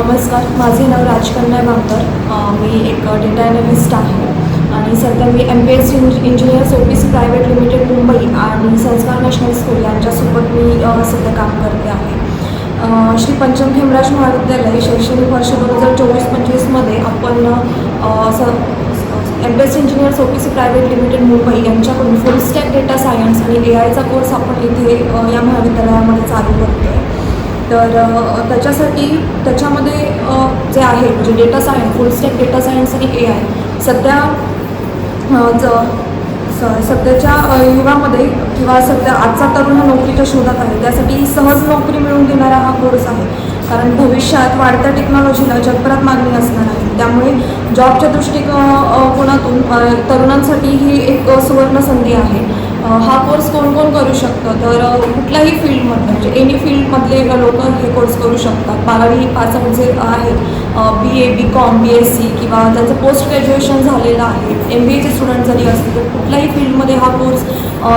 नमस्कार माझे नाव राजकन्या बांकर मी एक डेटा ॲनालिस्ट आहे. आणि सध्या मी M P S engineer service private limited Mumbai आणि संस्कार नॅशनल स्कूल यांच्यासोबत मी सध्या काम करते आहे. श्री पंचम खेमराज महाविद्यालय शैक्षणिक वर्ष दोन हजार चोवीस पंचवीसमध्ये आपण स M P S engineer service private limited Mumbai यांच्याकडून फुल स्टॅक डेटा सायन्स आणि ए आयचा कोर्स आपण इथे या महाविद्यालयामध्ये चालू करतो आहे तर त्याच्यासाठी त्याच्यामध्ये जे आहे म्हणजे data science full stack data science आणि ए आय सध्या ज सध्याच्या युगामध्ये किंवा सध्या आजचा तरुण हा नोकरीच्या शोधात आहे त्यासाठी सहज नोकरी मिळवून देणारा हा कोर्स आहे. कारण भविष्यात वाढत्या टेक्नॉलॉजीला जगभरात मागणी असणार आहे. त्यामुळे जॉबच्या दृष्टिकोनातून तरुणांसाठी ही एक सुवर्ण संधी आहे. हा कोर्स कोण कोण करू शकतं? तर कुठल्याही फील्डमधलं म्हणजे एनी फील्डमधले लोक हे कोर्स करू शकतात. बारावी पास जे आहेत B A B com B S C किंवा त्यांचं पोस्ट ग्रॅज्युएशन झालेलं आहे. एम बी एचे स्टुडंट जरी असतील तर कुठल्याही फील्डमध्ये हा कोर्स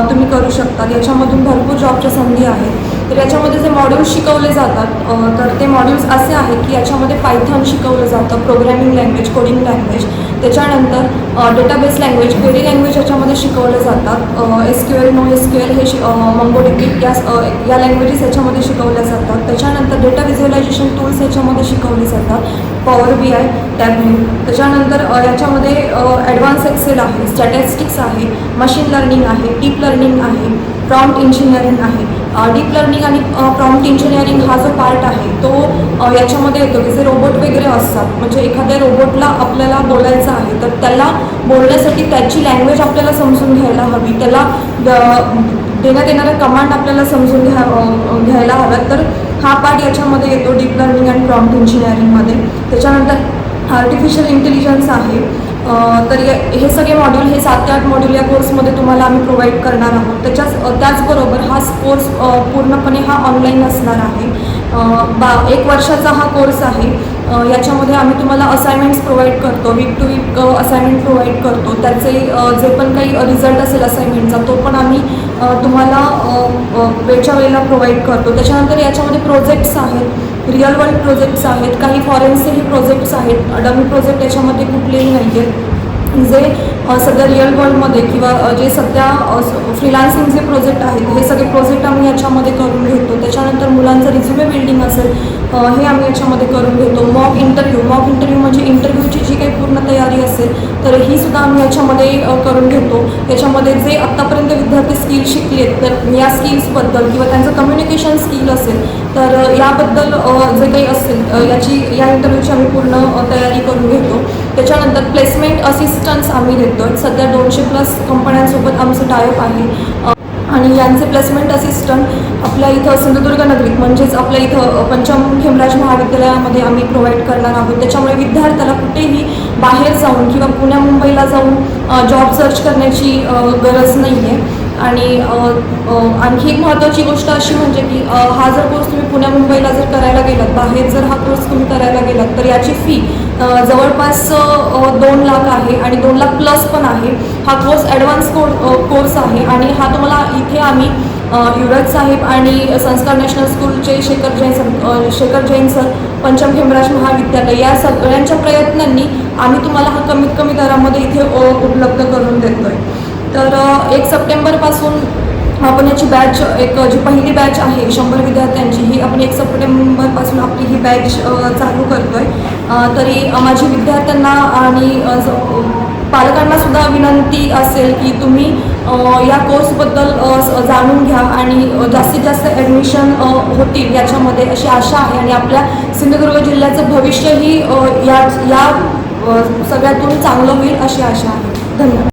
तुम्ही करू शकता याच्यामधून भरपूर जॉबच्या संधी आहेत. तर याच्यामध्ये जे मॉड्यूल्स शिकवले जातात तर ते मॉड्यूल्स असे आहेत की याच्यामध्ये पायथॉन शिकवलं जातं प्रोग्रॅमिंग लँग्वेज कोडिंग लँग्वेज त्याच्यानंतर डेटाबेस लँग्वेज क्वेरी लँग्वेज याच्यामध्ये शिकवले जातात. S Q L no S Q L हे शि मंगोडिबी या या लँग्वेजेस याच्यामध्ये शिकवल्या जातात. त्याच्यानंतर डेटा व्हिज्युअलायझेशन टूल्स याच्यामध्ये शिकवले जातात. पॉवर बी आय टॅबली त्याच्यानंतर याच्यामध्ये ॲडव्हान्स एक्सेल आहे स्टॅटिस्टिक्स आहे मशीन लर्निंग आहे डीप लर्निंग आहे प्रॉम्प्ट इंजिनिअरिंग आहे. डीप लर्निंग आणि प्रॉम्प्ट इंजिनिअरिंग हा जो पार्ट आहे तो याच्यामध्ये येतो की जे रोबोट वगैरे असतात म्हणजे एखाद्या रोबोटला आपल्याला बोलायचं आहे तर त्याला बोलण्यासाठी त्याची लँग्वेज आपल्याला समजून घ्यायला हवी. त्याला द- देण्यात येणाऱ्या कमांड आपल्याला समजून घ्या घ्यायला हव्यात. तर हा पार्ट याच्यामध्ये येतो डीप लर्निंग अँड प्रॉम्प्ट इंजिनिअरिंगमध्ये त्याच्यानंतर आर्टिफिशियल इंटेलिजन्स आहे. तर हे सगळे मॉड्यूल हे सात ते आठ मॉड्यूल या कोर्समध्ये तुम्हाला आम्ही प्रोव्हाइड करणार आहोत. त्याच्याच त्याचबरोबर हा कोर्स पूर्णपणे हा ऑनलाईन असणार आहे. बा एक वर्षाचा हा कोर्स आहे. याच्यामध्ये आम्ही तुम्हाला असाइनमेंट्स प्रोव्हाइड करतो week to week assignment provide करतो. त्याचे जे पण काही रिझल्ट असेल असाइनमेंटचा तो पण आम्ही तुम्हाला वेळच्या वेळेला प्रोव्हाइड करतो. त्याच्यानंतर याच्यामध्ये प्रोजेक्ट्स आहेत रिअल वर्ल्ड प्रोजेक्ट्स आहेत काही फॉरेन्सचेही प्रोजेक्ट्स आहेत. डमी प्रोजेक्ट याच्यामध्ये कुठलेही नाही आहेत जे सध्या रिअल वर्ल्डमध्ये किंवा जे सध्या फ्रीलान्सिंग जे प्रोजेक्ट आहेत हे सगळे प्रोजेक्ट आम्ही याच्यामध्ये करून घेतो. त्याच्यानंतर मुलांचं रिझ्युमे बिल्डिंग असेल हे आम्ही याच्यामध्ये करून घेतो. मॉक इंटरव्ह्यू मॉक इंटरव्ह्यू म्हणजे इंटरव्ह्यूची जी काही पूर्ण तयारी असेल तर ही सुद्धा आम्ही याच्यामध्ये करून घेतो. याच्यामध्ये जे आत्तापर्यंत विद्यार्थी स्किल शिकलेत तर या स्किल्सबद्दल किंवा त्यांचं कम्युनिकेशन स्किल असेल तर याबद्दल जे काही असेल याची या इंटरव्ह्यूची आम्ही पूर्ण तयारी करून घेतो. त्याच्यानंतर प्लेसमेंट असिस्टन्स आम्ही देतो सध्या दोनशे प्लस कंपन्यांसोबत आमचं टायप आहे. आणि यांचे प्लेसमेंट असिस्टंट आपल्या इथं सिंधुदुर्ग नगरीत म्हणजेच आपल्या इथं पंचम खेमराज महाविद्यालयामध्ये आम्ही प्रोव्हाइड करणार आहोत. त्याच्यामुळे विद्यार्थ्याला कुठेही बाहेर जाऊन किंवा पुण्या मुंबईला जाऊन जॉब सर्च करण्याची गरज नाही आहे आणि आणखी एक महत्त्वाची गोष्ट अशी म्हणजे की हा जर कोर्स तुम्ही पुण्या मुंबईला जर करायला गेलात बाहेर जर हा कोर्स तुम्ही करायला गेलात तर याची फी जवळपास दोन लाख आहे आणि दोन लाख प्लस पण आहे. हा कोर्स ॲडव्हान्स को कोर्स आहे आणि हा तुम्हाला इथे आम्ही युवराज साहेब आणि संस्कार नॅशनल स्कूलचे शेखर जैन सर शेखर जैन सर पंचम खेमराज महाविद्यालय या सगळ्यांच्या प्रयत्नांनी आम्ही तुम्हाला हा कमीत कमी दरामध्ये इथे उपलब्ध करून देतो आहे तर एक सप्टेंबरपासून आपण याची बॅच एक जी पहिली बॅच आहे शंभर विद्यार्थ्यांची ही आपण एक सप्टेंबरपासून आपली ही बॅच चालू करतो आहे तरी माझी विद्यार्थ्यांना आणि पालकांना सुद्धा विनंती असेल की तुम्ही या कोर्सबद्दल जाणून घ्या आणि जास्तीत जास्त ॲडमिशन होतील याच्यामध्ये अशी आशा आहे. आणि आपल्या सिंधुदुर्ग जिल्ह्याचं भविष्यही या या सगळ्यातून चांगलं होईल अशी आशा आहे. धन्यवाद.